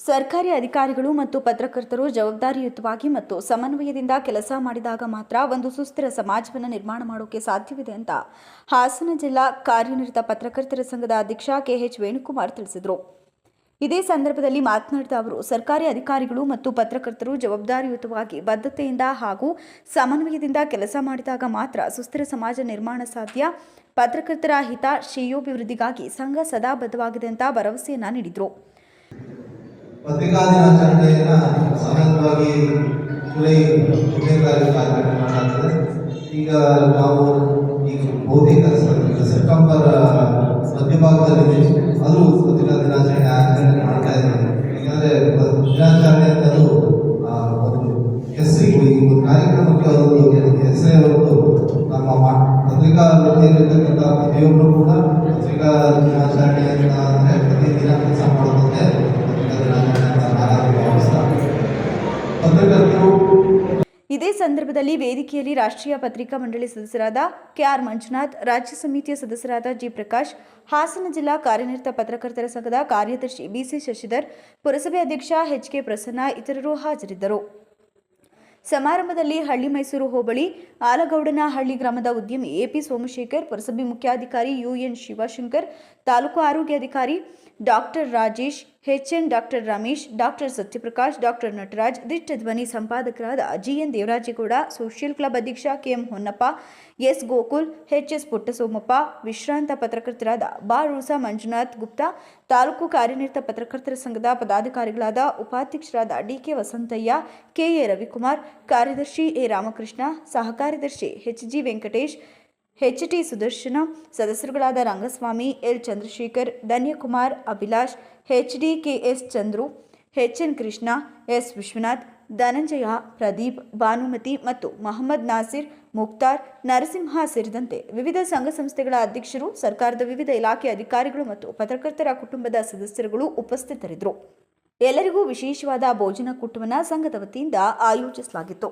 ಸರ್ಕಾರಿ ಅಧಿಕಾರಿಗಳು ಮತ್ತು ಪತ್ರಕರ್ತರು ಜವಾಬ್ದಾರಿಯುತವಾಗಿ ಮತ್ತು ಸಮನ್ವಯದಿಂದ ಕೆಲಸ ಮಾಡಿದಾಗ ಮಾತ್ರ ಒಂದು ಸುಸ್ಥಿರ ಸಮಾಜವನ್ನು ನಿರ್ಮಾಣ ಮಾಡೋಕೆ ಸಾಧ್ಯವಿದೆ ಅಂತ ಹಾಸನ ಜಿಲ್ಲಾ ಕಾರ್ಯನಿರತ ಪತ್ರಕರ್ತರ ಸಂಘದ ಅಧ್ಯಕ್ಷ ಕೆಎಚ್ ವೇಣುಕುಮಾರ್ ತಿಳಿಸಿದರು. ಇದೇ ಸಂದರ್ಭದಲ್ಲಿ ಮಾತನಾಡಿದ ಅವರು, ಸರ್ಕಾರಿ ಅಧಿಕಾರಿಗಳು ಮತ್ತು ಪತ್ರಕರ್ತರು ಜವಾಬ್ದಾರಿಯುತವಾಗಿ ಬದ್ಧತೆಯಿಂದ ಹಾಗೂ ಸಮನ್ವಯದಿಂದ ಕೆಲಸ ಮಾಡಿದಾಗ ಮಾತ್ರ ಸುಸ್ಥಿರ ಸಮಾಜ ನಿರ್ಮಾಣ ಸಾಧ್ಯ. ಪತ್ರಕರ್ತರ ಹಿತ ಶ್ರೇಯೋಭಿವೃದ್ಧಿಗಾಗಿ ಸಂಘ ಸದಾ ಬದ್ಧವಾಗಿದೆ ಅಂತ ಭರವಸೆಯನ್ನ ನೀಡಿದರು. ಪತ್ರಿಕಾ ದಿನಾಚರಣೆಯನ್ನು ಸತತವಾಗಿ ಜುಲೈ ಒಂದನೇ ತಾರೀಕು ಮಾಡಲಾಗ್ತದೆ. ಈಗ ನಾವು ಈಗ ಭೌತಿಕ ಸೆಪ್ಟೆಂಬರ್ ಮಧ್ಯಭಾಗದಲ್ಲಿ ಅದು ಪತ್ರಿಕಾ ದಿನಾಚರಣೆ ಆಚರಣೆ ಮಾಡ್ತಾ ಇದ್ದಾರೆ. ಯಾಕಂದರೆ ದಿನಾಚರಣೆ ಅನ್ನೋದು ಒಂದು ಹೆಸರಿಗೆ ಈ ಒಂದು ಕಾರ್ಯಕ್ರಮಕ್ಕೆ ಒಂದು ಹೆಸರೇ ಹೊರತು ನಮ್ಮ ಪತ್ರಿಕಾ ವೃತ್ತಿಯಲ್ಲಿರ್ತಕ್ಕಂಥ ಪ್ರತಿಯೊಬ್ಬರು ಕೂಡ ಪತ್ರಿಕಾ ದಿನಾಚರಣೆಯನ್ನ ಇದೇ ಸಂದರ್ಭದಲ್ಲಿ ವೇದಿಕೆಯಲ್ಲಿ ರಾಷ್ಟ್ರೀಯ ಪತ್ರಿಕಾ ಮಂಡಳಿ ಸದಸ್ಯರಾದ ಕೆಆರ್ ಮಂಜುನಾಥ್, ರಾಜ್ಯ ಸಮಿತಿಯ ಸದಸ್ಯರಾದ ಜಿ ಪ್ರಕಾಶ್, ಹಾಸನ ಜಿಲ್ಲಾ ಕಾರ್ಯನಿರತ ಪತ್ರಕರ್ತರ ಸಂಘದ ಕಾರ್ಯದರ್ಶಿ ಬಿಸಿ ಶಶಿಧರ್, ಪುರಸಭೆ ಅಧ್ಯಕ್ಷ ಎಚ್ ಕೆ ಪ್ರಸನ್ನ ಇತರರು ಹಾಜರಿದ್ದರು. ಸಮಾರಂಭದಲ್ಲಿ ಹಳ್ಳಿ ಮೈಸೂರು ಹೋಬಳಿ, ಆಲಗೌಡನಹಳ್ಳಿ ಗ್ರಾಮದ ಉದ್ಯಮಿ ಎಪಿ ಸೋಮಶೇಖರ್, ಪುರಸಭೆ ಮುಖ್ಯಾಧಿಕಾರಿ ಯುಎನ್ ಶಿವಶಂಕರ್, ತಾಲೂಕು ಆರೋಗ್ಯಾಧಿಕಾರಿ doctor Rajesh H N doctor Ramesh doctor Satyaprakash doctor Nataraj ದಿಟ್ಟ ಸಂಪಾದಕರಾದ G N Devarajegowda social club ಅಧ್ಯಕ್ಷ K M Honnappa S Gokul H S Puttasomappa ವಿಶ್ರಾಂತ ಪತ್ರಕರ್ತರಾದ ಬಾರೂಸ ಮಂಜುನಾಥ್ ಗುಪ್ತಾ ತಾಲೂಕು ಕಾರ್ಯನಿರತ ಪತ್ರಕರ್ತರ ಸಂಘದ ಪದಾಧಿಕಾರಿಗಳಾದ ಉಪಾಧ್ಯಕ್ಷರಾದ ಡಿಕೆ ವಸಂತಯ್ಯ ಕೆಎ ರವಿಕುಮಾರ್ ಕಾರ್ಯದರ್ಶಿ ಎ ರಾಮಕೃಷ್ಣ ಸಹ ಕಾರ್ಯದರ್ಶಿ H G Venkatesh H T Sudarshana ಸದಸ್ಯರುಗಳಾದ Rangaswamy, L Chandrashekar, Dhanyakumar, Abhilash H D K S Chandru H N Krishna S Vishwanath, Dhananjaya, Pradeep, Bhanumathi ಮತ್ತು ಮಹಮ್ಮದ್ ನಾಸಿರ್ ಮುಕ್ತಾರ್ ನರಸಿಂಹ ಸೇರಿದಂತೆ ವಿವಿಧ ಸಂಘ ಸಂಸ್ಥೆಗಳ ಅಧ್ಯಕ್ಷರು, ಸರ್ಕಾರದ ವಿವಿಧ ಇಲಾಖೆ ಅಧಿಕಾರಿಗಳು ಮತ್ತು ಪತ್ರಕರ್ತರ ಕುಟುಂಬದ ಸದಸ್ಯರುಗಳು ಉಪಸ್ಥಿತರಿದ್ದರು. ಎಲ್ಲರಿಗೂ ವಿಶೇಷವಾದ ಭೋಜನ ಕೂಟವನ್ನು ಸಂಘದ ವತಿಯಿಂದ ಆಯೋಜಿಸಲಾಗಿತ್ತು.